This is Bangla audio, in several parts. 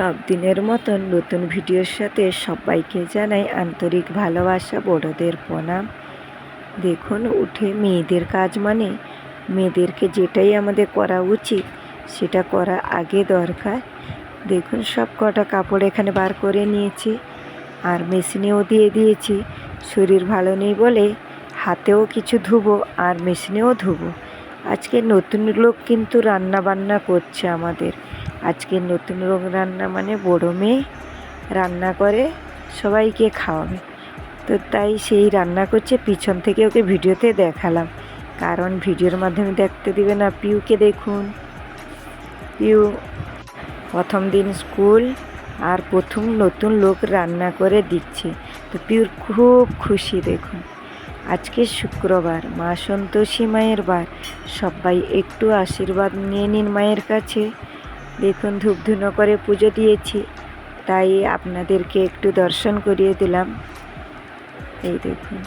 সব দিনের মতন নতুন ভিডিওর সাথে সবাইকে জানাই আন্তরিক ভালোবাসা বড়দের প্রণাম। দেখুন, উঠে মেয়েদের কাজ মানে মেয়েদেরকে যেটাই আমাদের করা উচিত, সেটা করা আগে দরকার। দেখুন, সব কটা কাপড় এখানে বার করে নিয়েছি। আর মেশিনেও দিয়ে দিয়েছি। শরীর ভালো নেই বলে হাতেও কিছু ধুবো আর মেশিনেও ধুবো। আজকে নতুন লোক কিন্তু রান্না বান্না করছে আমাদের। আজকে নতুন রোগ রান্না মানে বড় মেয়ে রান্না করে, সবাইকে খাওয়াবে। তো তাই সেই রান্না করছে, পিছন থেকে ওকে ভিডিওতে দেখালাম। কারণ ভিডিওর মাধ্যমে দেখতে দিবে না, পিউকে দেখুন। পিউ, প্রথম দিন স্কুল আর প্রথম নতুন লোক রান্না করে দিচ্ছে। তো পিউর খুব খুশি, দেখুন। আজকে শুক্রবার, মা সন্তোষী মায়ের বার। সবাই একটু আশীর্বাদ নিয়ে নিন মায়ের কাছে। দেখুন, ধূপধুনো করে পুজো দিয়েছি। তাই আপনাদেরকে একটু দর্শন করিয়ে দিলাম। এই দেখুন,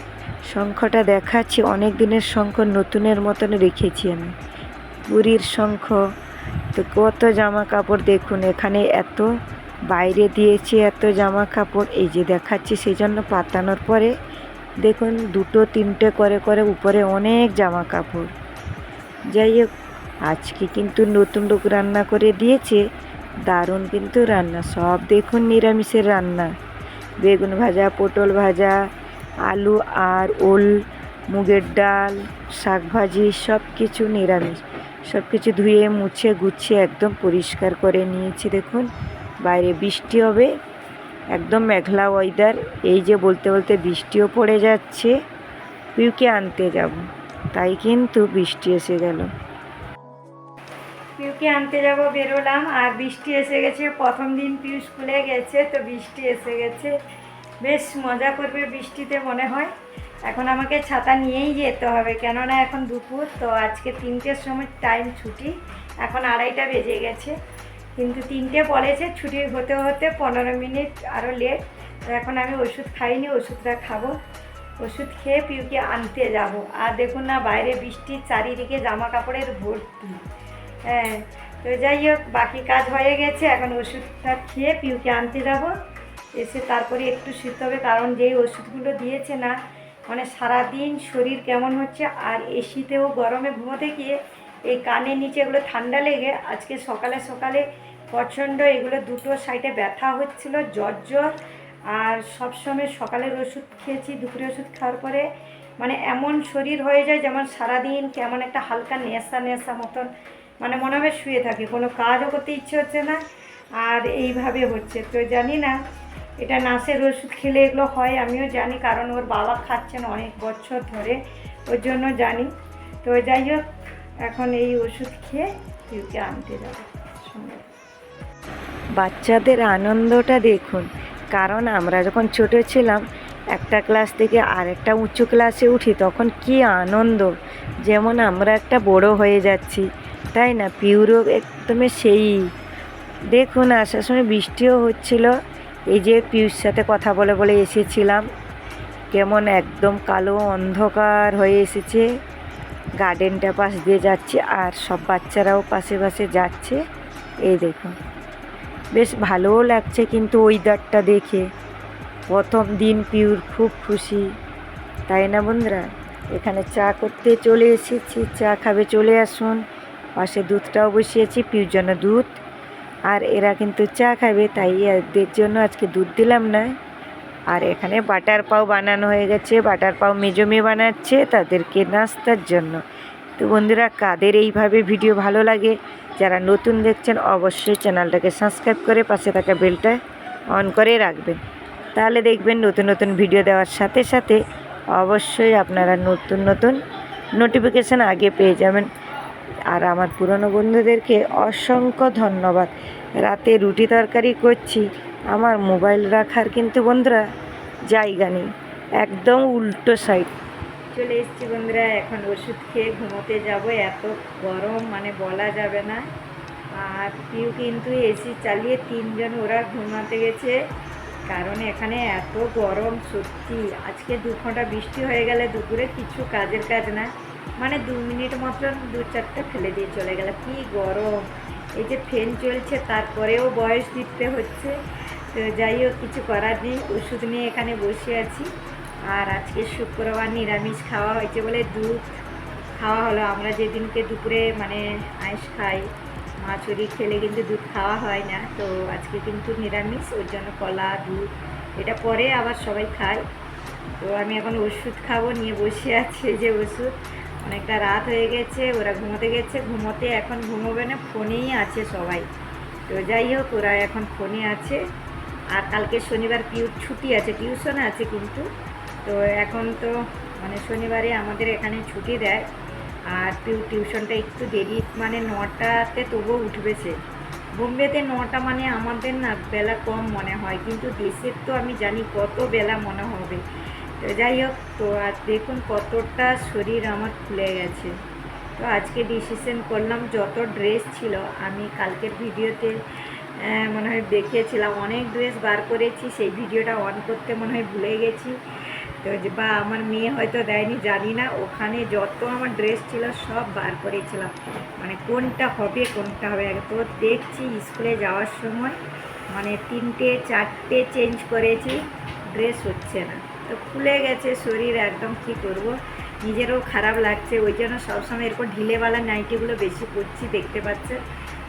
শঙ্খটা দেখাচ্ছি। অনেক দিনের শঙ্খ নতুনের মতন রেখেছি আমি। পুরীর শঙ্খ, তো কত জামা কাপড় দেখুন, এখানে এত বাইরে দিয়েছি এত জামা কাপড় এই যে দেখাচ্ছি, সেই জন্য পাতানোর পরে দেখুন, দুটো, তিনটে করে করে উপরে অনেক জামা কাপড় যাই হোক আজকে কিন্তু নতুন লোক রান্না করে দিয়েছে। দারুণ কিন্তু রান্না, সব দেখুন নিরামিষের রান্না। বেগুন ভাজা, পটল ভাজা, আলু আর ওল, মুগের ডাল, শাক ভাজি সব কিছু নিরামিষ। সব কিছু ধুয়ে, মুছে, গুছিয়ে একদম পরিষ্কার করে নিয়েছি, দেখুন। বাইরে বৃষ্টি হবে, একদম মেঘলা ওয়েদার এই যে বলতে বলতে বৃষ্টিও পড়ে যাচ্ছে, পিউকে আনতে যাব। তাই কিন্তু বৃষ্টি এসে গেল। পিউকে আনতে যাব, বেরোলাম। আর বৃষ্টি এসে গেছে, প্রথম দিন পিউ স্কুলে গেছে, তো বৃষ্টি এসে গেছে। বেশ মজা করবে বৃষ্টিতে মনে হয়। এখন আমাকে ছাতা নিয়েই যেতে হবে, কেননা এখন দুপুর, তো আজকে তিনটের সময় টাইম ছুটি। এখন আড়াইটা বেজে গেছে। কিন্তু তিনটে বলেছে ছুটি হতে হতে পনেরো মিনিট আরও লেট তো এখন আমি ওষুধ খাইনি, ওষুধটা খাব। ওষুধ খেয়ে পিউকে আনতে যাব। আর দেখুন না, বাইরে বৃষ্টি চারিদিকে জামা কাপড়ের ভর্তি। হ্যাঁ তো যাই হোক, বাকি কাজ হয়ে গেছে। এখন ওষুধটা খেয়ে পিউকে আনতে যাব। এসে তারপরে একটু শুতে হবে, কারণ যেই ওষুধগুলো দিয়েছে না মানে সারাদিন শরীর কেমন হচ্ছে, আর এসিতেও গরমে ঘুমোতে গিয়ে এই কানের নিচে এগুলো ঠান্ডা লেগে, আজকে সকালে সকালে প্রচণ্ড এগুলো দুটো সাইডে ব্যথা হচ্ছিল, জ্বর জ্বর। আর সবসময় সকালের ওষুধ খেয়েছি দুপুরে ওষুধ খাওয়ার পরে মানে এমন শরীর হয়ে যায় যেমন সারাদিন কেমন একটা হালকা নেশা নেশা মতন মানে মনে হবে শুয়ে থাকি, কোনো কাজও করতে ইচ্ছে হচ্ছে না, আর এইভাবে হচ্ছে। তো জানি না, এটা নাসের ওষুধ খেলে এগুলো হয়, আমিও জানি, কারণ ওর বাবা খাচ্ছেন অনেক বছর ধরে, ওর জন্য জানি। তো যাই হোক, এখন এই ওষুধ খেয়ে পিউকে আনতে যাব বাচ্চাদের আনন্দটা দেখুন, কারণ আমরা যখন ছোট ছিলাম, একটা ক্লাস থেকে আরেকটা উঁচু ক্লাসে উঠি, তখন কি আনন্দ। যেমন আমরা একটা বড় হয়ে যাচ্ছি তাই না? পিউরো একদমই সেই। দেখুন, আসার সময় বৃষ্টিও হচ্ছিল। এই যে পিউর সাথে কথা বলে বলে এসেছিলাম। কেমন একদম কালো অন্ধকার হয়ে এসেছে। গার্ডেনটা পাশ দিয়ে যাচ্ছে আর সব বাচ্চারাও পাশে পাশে যাচ্ছে। এই দেখুন। বেশ ভালোও লাগছে কিন্তু ওয়েদারটা দেখে। প্রথম দিন পিউর খুব খুশি। তাই না বন্ধুরা? এখানে চা করতে চলে এসেছি। চা খাবে চলে আসুন। পাশে দুধটাও বসিয়েছি পিউর জন্য দুধ। আর এরা কিন্তু চা খাবে, তাই এদের জন্য আজকে দুধ দিলাম না। আর এখানে বাটার পাও বানানো হয়ে গেছে, বাটার পাও মেজমে বানাচ্ছে তাদেরকে নাস্তার জন্য। তো বন্ধুরা, কাদের এইভাবে ভিডিও ভালো লাগে, যারা নতুন দেখছেন অবশ্যই চ্যানেলটাকে সাবস্ক্রাইব করে পাশে থাকা বেলটা অন করে রাখবেন। তাহলে দেখবেন নতুন নতুন ভিডিও দেওয়ার সাথে সাথে অবশ্যই আপনারা নতুন নতুন নোটিফিকেশান আগে পেয়ে যাবেন। আর আমার পুরনো বন্ধুদেরকে অসংখ্য ধন্যবাদ। রাতে রুটি তরকারি করছি। আমার মোবাইল রাখার কিন্তু বন্ধুরা জায়গা নেই। একদম উল্টো সাইড চলে এসেছি বন্ধুরা, এখন ওষুধ খেয়ে ঘুমোতে যাব। এত গরম মানে বলা যাবে না। আর পিউ কিন্তু এসি চালিয়ে তিনজন ওরা ঘুমাতে গেছে। কারণ এখানে এত গরম, সত্যি। আজকে দু ঘণ্টা বৃষ্টি হয়ে গেলে দুপুরে কিছু কাজের কাজ না। মানে দু মিনিট মতন দু চারটে ফেলে দিয়ে চলে গেল। কি গরম! এই যে ফ্যান চলছে, তারপরেও বয়স দিতে হচ্ছে। তো যাই হোক, কিছু করার নেই, ওষুধ নিয়ে এখানে বসে আছি। আর আজকে শুক্রবার নিরামিষ খাওয়া হয়েছে বলে দুধ খাওয়া হলো। আমরা যেদিনকে দুপুরে মানে আইস খাই মাছুরি খেলে কিন্তু দুধ খাওয়া হয় না। তো আজকে কিন্তু নিরামিষ, ওর জন্য কলা, দুধ, এটা পরে আবার সবাই খায়। তো আমি এখন ওষুধ খাব, নিয়ে বসে আছি। যে ওষুধ অনেকটা রাত হয়ে গেছে, ওরা ঘুমোতে গেছে, ঘুমোতে এখন ঘুমোবে না, ফোনেই আছে সবাই। তো যাই হোক, ওরা এখন ফোনে আছে। আর কালকে শনিবার পিউ ছুটি আছে, টিউশন আছে কিন্তু। তো এখন তো মানে শনিবারে আমাদের এখানে ছুটি দেয়। আর পিউ টিউশনটা একটু দেরি মানে নটাতে তবুও উঠবে সে। বোম্বেতে নটা মানে আমাদের না বেলা কম মনে হয়, কিন্তু দেশের তো আমি জানি কত বেলা মনে হবে। তো যাই হোক, তো আজ দেখুন কতটা শরীর আমার খুলে গেছে। তো আজকে ডিসিশন করলাম যত ড্রেস ছিল, আমি কালকের ভিডিওতে মনে হয় দেখিয়েছিলাম। অনেক ড্রেস বার করেছি, সেই ভিডিওটা অন করতে মনে হয় ভুলে গেছি। তো বা, আমার মেয়ে হয়তো দেয়নি, জানি না। ওখানে যত আমার ড্রেস ছিল, সব বার করেছিলাম। মানে কোনটা হবে কোনটা হবে? তো দেখছি স্কুলে যাওয়ার সময় মানে তিনটে, চারটে চেঞ্জ করেছি ড্রেস হচ্ছে না। তো খুলে গেছে শরীর, একদম কি করব? নিজেরও খারাপ লাগছে, ওই জন্য সবসময় এরকম ঢিলেওয়ালা নাইটিগুলো বেশি পরছি, দেখতে পাচ্ছে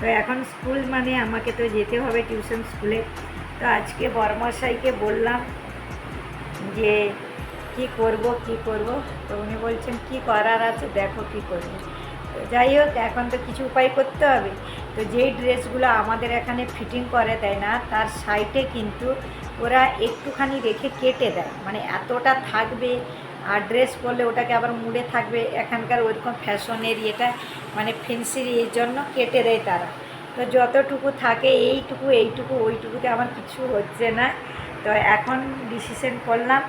তো এখন স্কুল মানে আমাকে তো যেতে হবে টিউশন স্কুলে। তো আজকে বর্মশাইকে বললাম যে, কি করব কি করব? তো উনি বলছেন, কি করার আছে, দেখো কি করবে। তো যাই হোক, এখন তো কিছু উপায় করতে হবে। তো যেই ড্রেসগুলো আমাদের এখানে ফিটিং করে দেয় না, তার সাইডে কিন্তু ওরা একটুখানি রেখে কেটে দেয়। মানে এতটা থাকবে, আর ড্রেস পরলে ওটাকে আবার মুড়ে থাকবে। এখানকার ওইরকম ফ্যাশনের ইয়েটা মানে ফেন্সির এর জন্য কেটে দেয় তারা। তো যতটুকু থাকে এইটুকু এইটুকু, ওইটুকুতে আমার কিছু হচ্ছে না। তো এখন ডিসিশন করলাম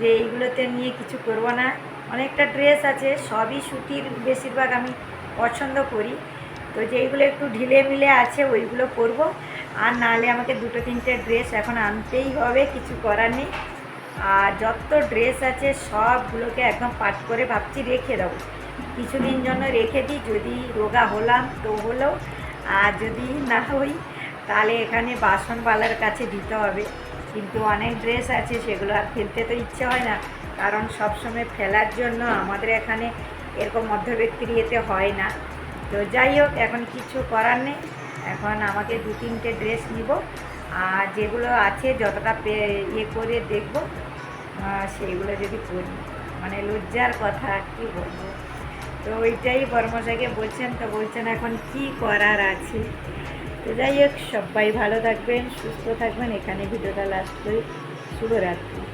যে এইগুলোতে নিয়ে কিছু করব না। অনেকটা ড্রেস আছে, সবই সুতির বেশিরভাগ আমি পছন্দ করি। তো যেইগুলো একটু ঢিলে মিলে আছে, ওইগুলো পরবো। আর নাহলে আমাকে দুটো তিনটে ড্রেস এখন আনতেই হবে, কিছু করার নেই। আর যত ড্রেস আছে, সবগুলোকে একদম পাট করে ভাবছি রেখে দেবো। কিছুদিন জন্য রেখে দিই, যদি রোগা হলাম তো হলো। আর যদি না হই, তাহলে এখানে বাসনওয়ালার কাছে দিতে হবে। কিন্তু অনেক ড্রেস আছে, সেগুলো আর ফেলতে তো ইচ্ছে হয় না। কারণ সবসময় ফেলার জন্য আমাদের এখানে এরকম মধ্যব্যক্তির ইয়েতে হয় না। তো যাই হোক, এখন কিছু করার নেই। এখন আমাকে দু তিনটে ড্রেস নিব। আর যেগুলো আছে, যতটা পে- ইয়ে করে দেখব সেইগুলো যদি করি মানে লজ্জার কথা, কি বলব? তো ওইটাই বর্মশাইকে বলছেন, তো বলছেন এখন কি করার আছে? যাই হোক সবাই ভালো থাকবেন সুস্থ থাকবেন। এখানে ভিডিওটা লাস্ট করি শুভরাত্রি।